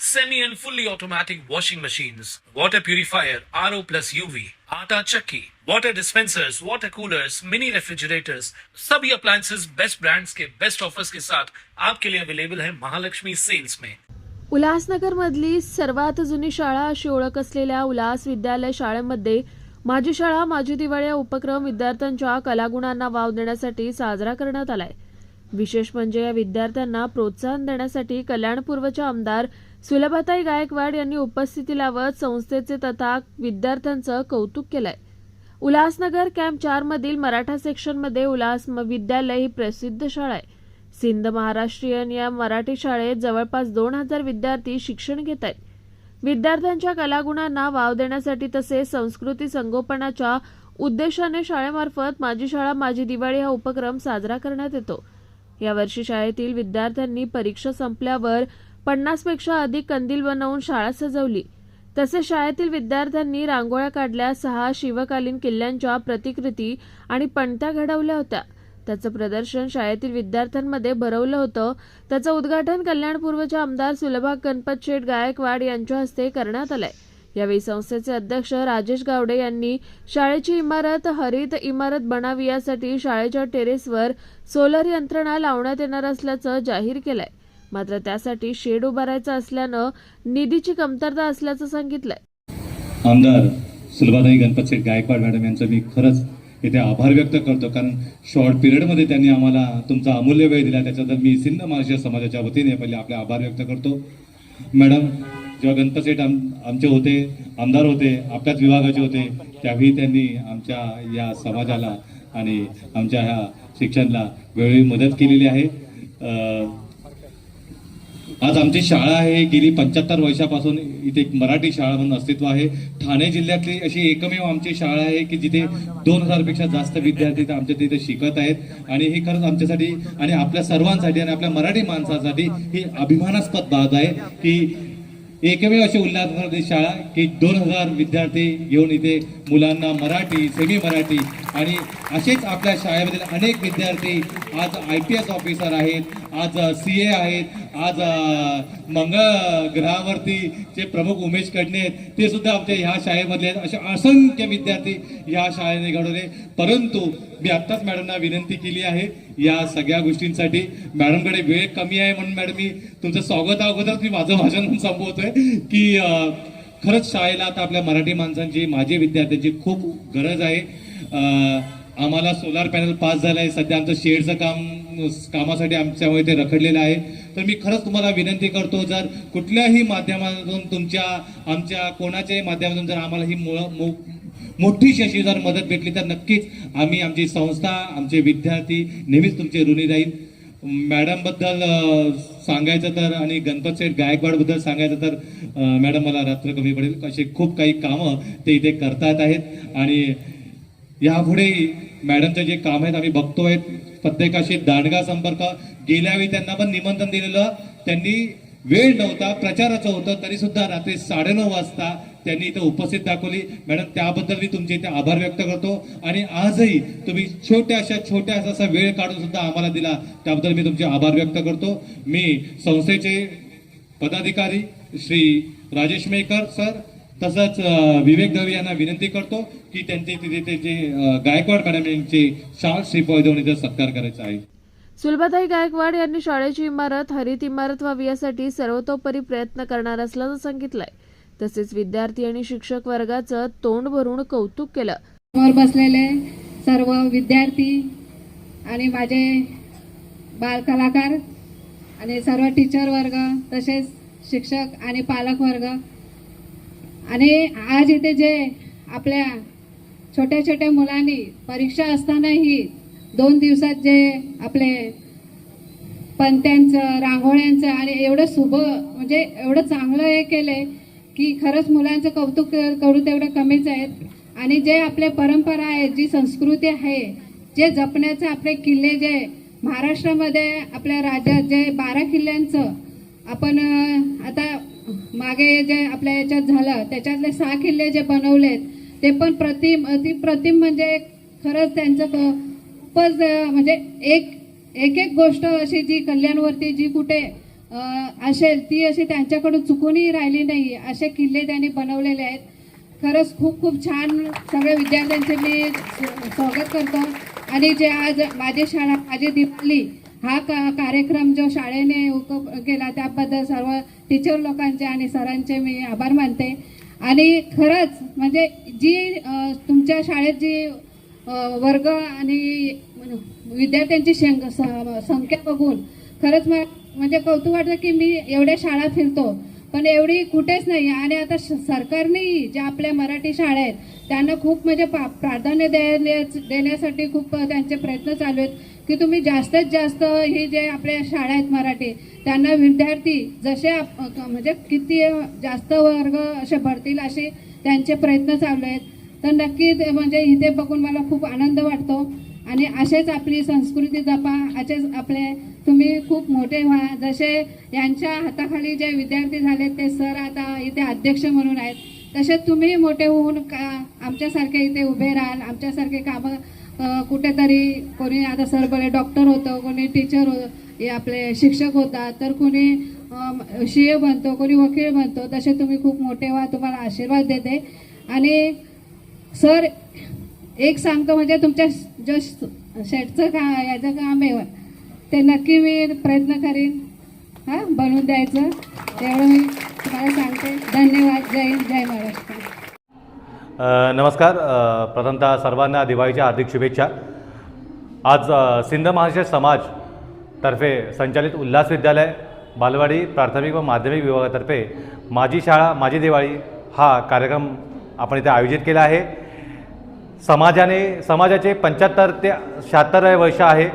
semi and fully automatic washing machines, water purifier, RO plus UV, आटा चक्की, water dispensers, water coolers, mini refrigerators, सभी appliances best brands के best offers के साथ आपके लिए अवेलेबल है महालक्ष्मी सेल्स में उल्हासनगर मधली सर्वात जुनी शाळा अशी ओळख असलेल्या उल्हास विद्यालय शाळेमध्ये माझी शाळा माझी दिवाळी हा उपक्रम विद्यार्थ्यांच्या कलागुणांना वाव देण्यासाठी साजरा करण्यात आलाय. विशेष म्हणजे या विद्यार्थ्यांना प्रोत्साहन देण्यासाठी कल्याणपूर्वच्या आमदार सुलभाताई गायकवाड यांनी उपस्थिती लावत संस्थेचे तथा विद्यार्थ्यांचं कौतुक केलंय. उल्हासनगर कॅम्प चार मधील मराठा सेक्शनमध्ये उल्हास विद्यालय ही प्रसिद्ध शाळा आहे. सिंध महाराष्ट्रीयन या मराठी शाळेत जवळपास दोन हजार विद्यार्थी शिक्षण घेत आहेत. विद्यार्थ्यांच्या कलागुणांना वाव देण्यासाठी तसेच संस्कृती संगोपनाच्या उद्देशाने शाळेमार्फत माझी शाळा माझी दिवाळी हा उपक्रम साजरा करण्यात येतो. यावर्षी शाळेतील विद्यार्थ्यांनी परीक्षा संपल्यावर पन्नासपेक्षा अधिक कंदील बनवून शाळा सजवली. तसेच शाळेतील विद्यार्थ्यांनी रांगोळ्या काढल्या सहा शिवकालीन किल्ल्यांच्या प्रतिकृती आणि पणत्या घडवल्या होत्या. त्याचं प्रदर्शन शाळेतील विद्यार्थ्यांमध्ये भरवलं होतं. त्याचं उद्घाटन कल्याणपूर्वच्या आमदार सुलभा गणपत शेठ गायकवाड यांच्या हस्ते करण्यात आलंय. यावेळी संस्थेचे अध्यक्ष राजेश गावडे यांनी शाळेची इमारत हरित इमारत बनावी यासाठी शाळेच्या टेरेसवर सोलर यंत्रणा लावण्यात येणार असल्याचं जाहीर केलंय. मात्र त्यासाठी शेड उभारायचा असल्यानं निधीची कमतरता असल्याचं सांगितलंय. आमदार सुलभाताई गणपतशेठ गायकवाड मॅडम यांचं मी खरंच इथे आभार व्यक्त करतो. कारण शॉर्ट पिरियडमध्ये त्यांनी आम्हाला तुमचा अमूल्य वेळ दिला. त्याच्याबद्दल मी सिंध महाराष्ट्र समाजाच्या वतीने पहिले आपले आभार व्यक्त करतो. मॅडम जेव्हा गणपतसेठ आम आमचे होते आमदार होते आपल्याच विभागाचे होते त्यावेळी त्यांनी आमच्या या समाजाला आणि आमच्या ह्या शिक्षणाला वेळोवेळी मदत केलेली आहे. आज आमची शाळा आहे गेली पंच्याहत्तर वर्षापासून इथे एक मराठी शाळा म्हणून अस्तित्व आहे. ठाणे जिल्ह्यातली अशी एकमेव आमची शाळा आहे की जिथे दोन हजारपेक्षा जास्त विद्यार्थी आमच्या तिथे शिकत आहेत. आणि ही खरंच आमच्यासाठी आणि आपल्या सर्वांसाठी आणि आपल्या मराठी माणसासाठी ही अभिमानास्पद बाब आहे की एकमेव अशी उल्हासनगर शाळा की दोन हजार विद्यार्थी घेऊन इथे मुलांना मराठी सेमी मराठी आणि असेच आपल्या शाळेमधील अनेक विद्यार्थी आज आय पी एस ऑफिसर आहेत आज सी ए आहेत. आज मंगळ ग्रहावरती जे प्रमुख उमेश कडणे आहेत ते सुद्धा आमच्या ह्या शाळेमधले आहेत. असे असंख्य विद्यार्थी या शाळेने घडवले परंतु मी आत्ताच मॅडमना विनंती केली आहे या सगळ्या गोष्टींसाठी. मॅडमकडे वेळ कमी आहे म्हणून मॅडम मी तुमचं स्वागत अगोदर मी माझं भाषण संपवतोय की खरंच शाळेला आता आपल्या मराठी माणसांची माझी विद्यार्थ्यांची खूप गरज आहे. आम्हाला सोलार पॅनल पास झालंय. सध्या आमचं शेडचं काम कामासाठी आमच्यामुळे ते रखडलेलं आहे. तर मी खरंच तुम्हाला विनंती करतो जर कुठल्याही माध्यमातून तुमच्या आमच्या कोणाच्याही माध्यमातून जर आम्हाला ही मो- मोठीशी अशी जर मदत भेटली तर नक्कीच आम्ही आमची संस्था आमचे विद्यार्थी नेहमीच तुमचे ऋणी राहील. मॅडमबद्दल सांगायचं तर आणि गणपत सेठ गायकवाडबद्दल सांगायचं तर मॅडम मला रात्र कमी पडेल. असे खूप काही कामं ते इथे करतात आहेत. आणि यापुढे मॅडमचे जे काम आहेत आम्ही बघतोय. प्रत्येकाशी दांडगा संपर्क. गेल्यावेळी त्यांना पण निमंत्रण दिलेलं. त्यांनी वेळ नव्हता प्रचाराचं होतं तरी सुद्धा रात्री साडेनऊ वाजता त्यांनी इथं उपस्थित दाखवली. मॅडम त्याबद्दल मी तुमचे इथे आभार व्यक्त करतो. आणि आजही तुम्ही छोट्याशा छोट्या असा वेळ काढून सुद्धा आम्हाला दिला. त्याबद्दल मी तुमचे आभार व्यक्त करतो. मी संस्थेचे पदाधिकारी श्री राजेश मेकर सर तसंच विवेक दवे यांना विनंती करतो की त्यांचे तिथे ते जे अ, गायकवाड मॅडम यांचे शाल इथे सत्कार करायचा आहे. सुलभाताई गायकवाड यांनी शाळेची इमारत हरित इमारत व्हावी यासाठी सर्वतोपरी प्रयत्न करणार असल्याचं सांगितलंय. तसेच विद्यार्थी आणि शिक्षक वर्गाचं तोंड भरून कौतुक केलं. वर बसलेले सर्व विद्यार्थी आणि माझे बाल कलाकार आणि सर्व टीचर वर्ग तसेच शिक्षक आणि पालक वर्ग आणि आज इथे जे आपल्या छोट्या छोट्या मुलांनी परीक्षा असतानाही दोन दिवसात जे आपले पंत्यांचं रांगोळ्यांचं आणि एवढं शुभ म्हणजे एवढं चांगलं हे केलंय की खरंच मुलांचं कौतुक करू तेवढं कमीच आहेत. आणि जे आपले परंपरा आहे जी संस्कृती आहे जे जपण्याचे आपले किल्ले जे महाराष्ट्रामध्ये आपल्या राज्यात जे बारा किल्ल्यांचं आपण आता मागे जे आपल्या याच्यात झालं त्याच्यातले सहा किल्ले जे बनवलेत ते पण प्रतिम प्रतिम म्हणजे खरंच त्यांचं क- खूपच म्हणजे एक एक एक गोष्ट अशी जी कल्याणवरती जी कुठे असेल ती अशी त्यांच्याकडून चुकूनही राहिली नाही असे किल्ले त्यांनी बनवलेले आहेत. खरंच खूप खूप छान सगळ्या विद्यार्थ्यांचे मी स्वागत करतो. आणि जे आज माझी शाळा माझी दिवाळी हा का कार्यक्रम जो शाळेने उक केला त्याबद्दल सर्व टीचर लोकांचे आणि सरांचे मी आभार मानते. आणि खरंच म्हणजे जी तुमच्या शाळेत जी वर्ग आणि विद्यार्थ्यांची शेंग- संख्या बघून खरंच मला म्हणजे कौतुक वाटतं की मी एवढ्या शाळा फिरतो. पण एवढी कुठेच नाही. आणि आता श- सरकारनेही ज्या आपल्या मराठी शाळा आहेत त्यांना खूप म्हणजे पा- प्राधान्य देण्या- देण्यासाठी खूप त्यांचे प्रयत्न चालू आहेत. की तुम्ही जास्तीत जास्त ही जे आपल्या शाळा आहेत मराठी त्यांना विद्यार्थी जसे आप- म्हणजे किती जास्त वर्ग असे भरतील असे त्यांचे प्रयत्न चालू आहेत. तर नक्की म्हणजे इथे बघून मला खूप आनंद वाटतो. आणि असेच आपली संस्कृती जपा असेच आपले तुम्ही खूप मोठे व्हा. जसे यांच्या हाताखाली जे विद्यार्थी झाले ते सर आता इथे अध्यक्ष म्हणून आहेत. तसे तुम्ही मोठे होऊन का आमच्यासारखे इथे उभे राहाल? आमच्यासारखे कामं कुठेतरी कोणी आता सर बरे डॉक्टर होतं कोणी टीचर हो आपले शिक्षक होतात. तर कोणी सी ए बनतो कोणी वकील बनतो. तसे तुम्ही खूप मोठे व्हा तुम्हाला आशीर्वाद देते. आणि सर एक सांगतो म्हणजे तुमच्या जो शेटचं का याचं काम आहे. ते नक्की मी प्रयत्न करीन. हां बनवून द्यायचं. तेवढं मी तुम्हाला सांगते. धन्यवाद. जय हिंद जय महाराष्ट्र. नमस्कार. प्रथमतः सर्वांना दिवाळीच्या हार्दिक शुभेच्छा. आज सिंध महाराष्ट्र समाज तर्फे संचालित उल्हास विद्यालय बालवाडी प्राथमिक व माध्यमिक विभागातर्फे माझी शाळा माझी दिवाळी हा कार्यक्रम आपण इथे आयोजित केला आहे. समाजाने समाजाचे पंच्याहत्तर ते शहात्तर वर्ष आहे.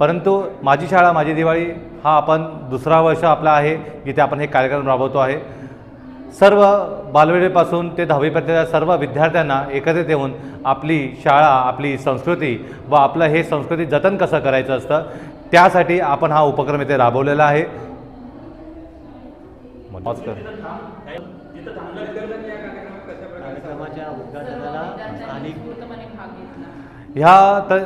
परंतु माझी शाळा माझी दिवाळी हा आपण दुसरा वर्ष आपला आहे जिथे आपण हे कार्यक्रम राबवतो आहे. सर्व बालवाडीपासून ते दहावीपर्यंतच्या सर्व विद्यार्थ्यांना एकत्रित येऊन आपली शाळा आपली संस्कृती व आपलं हे संस्कृती जतन कसं करायचं असतं त्यासाठी आपण हा उपक्रम इथे राबवलेला आहे. नमस्कार कार्यक्रमाच्या उद्घाटनाला स्थानिक ह्या तर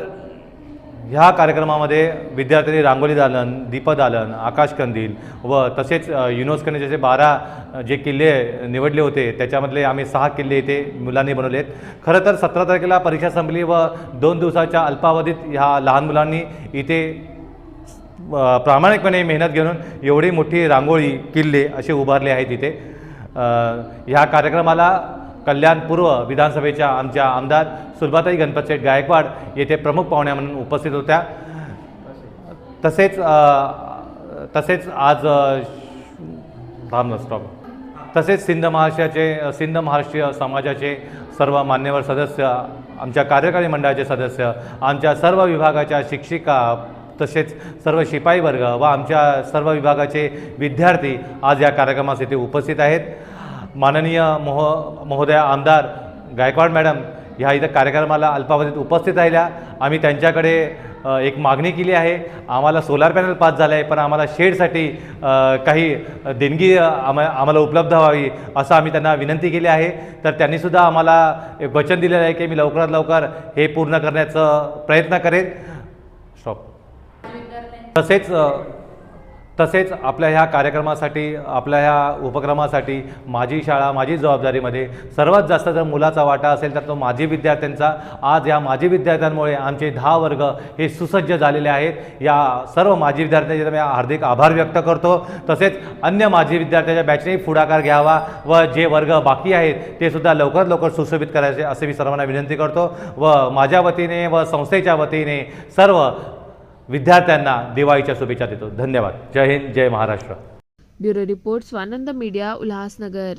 ह्या कार्यक्रमामध्ये विद्यार्थ्यांनी रांगोळी दालन दीपदालन आकाशकंदील व तसेच अ, युनेस्कोने जसे बारा जे किल्ले निवडले होते त्याच्यामधले आम्ही सहा किल्ले इथे मुलांनी बनवले आहेत खरं तर सतरा तारखेला परीक्षा संपली व दोन दिवसाच्या अल्पावधीत ह्या लहान मुलांनी इथे प्रामाणिकपणे मेहनत घेऊन एवढी मोठी रांगोळी किल्ले असे उभारले आहेत इथे. ह्या कार्यक्रमाला कल्याण पूर्व विधानसभेच्या आमच्या आमदार सुलभाताई गणपतशेठ गायकवाड येथे प्रमुख पाहुण्या म्हणून उपस्थित होत्या. तसेच तसेच आज थांब स्टॉप तसेच सिंध महाराष्ट्राचे सिंध महाराष्ट्रीय समाजाचे सर्व मान्यवर सदस्य आमच्या कार्यकारी मंडळाचे सदस्य आमच्या सर्व विभागाच्या शिक्षिका तसेच सर्व शिपाई वर्ग व आमच्या सर्व विभागाचे विद्यार्थी आज या कार्यक्रमास येथे उपस्थित आहेत. माननीय मोह महोदय आमदार गायकवाड मॅडम ह्या इथं कार्यक्रमाला अल्पावधीत उपस्थित राहिल्या. आम्ही त्यांच्याकडे एक मागणी केली आहे. आम्हाला सोलार पॅनल पास झालं आहे पण आम्हाला शेडसाठी काही देणगी आम्हा आम्हाला उपलब्ध व्हावी असं आम्ही त्यांना विनंती केली आहे. तर त्यांनीसुद्धा आम्हाला एक वचन दिलेलं आहे की मी लवकरात लवकर हे पूर्ण करण्याचा प्रयत्न करेन. स्टॉप तसेच तसेच आपल्या ह्या कार्यक्रमासाठी आपल्या ह्या उपक्रमासाठी माझी शाळा माझी जबाबदारीमध्ये सर्वात जास्त जर मुलाचा वाटा असेल तर तो माजी विद्यार्थ्यांचा. आज या माजी विद्यार्थ्यांमुळे आमचे दहा वर्ग हे सुसज्ज झालेले आहेत. या सर्व माजी विद्यार्थ्यांचे मी हार्दिक आभार व्यक्त करतो. तसेच अन्य माजी विद्यार्थ्यांच्या बॅचनेही पुढाकार घ्यावा व जे वर्ग बाकी आहेत ते सुद्धा लवकरात लवकर सुशोभित करायचे असे मी सर्वांना विनंती करतो. व माझ्या वतीने व संस्थेच्या वतीने सर्व विद्यार्थ्यांना दिवाळीच्या शुभेच्छा देतो. धन्यवाद. जय हिंद जय Maharashtra. Bureau report Swanand media Ulhasnagar.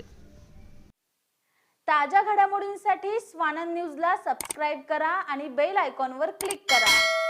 ताज्या घडामोडींसाठी स्वानंद न्यूजला सबस्क्राईब करा आणि बेल आयकॉनवर क्लिक करा.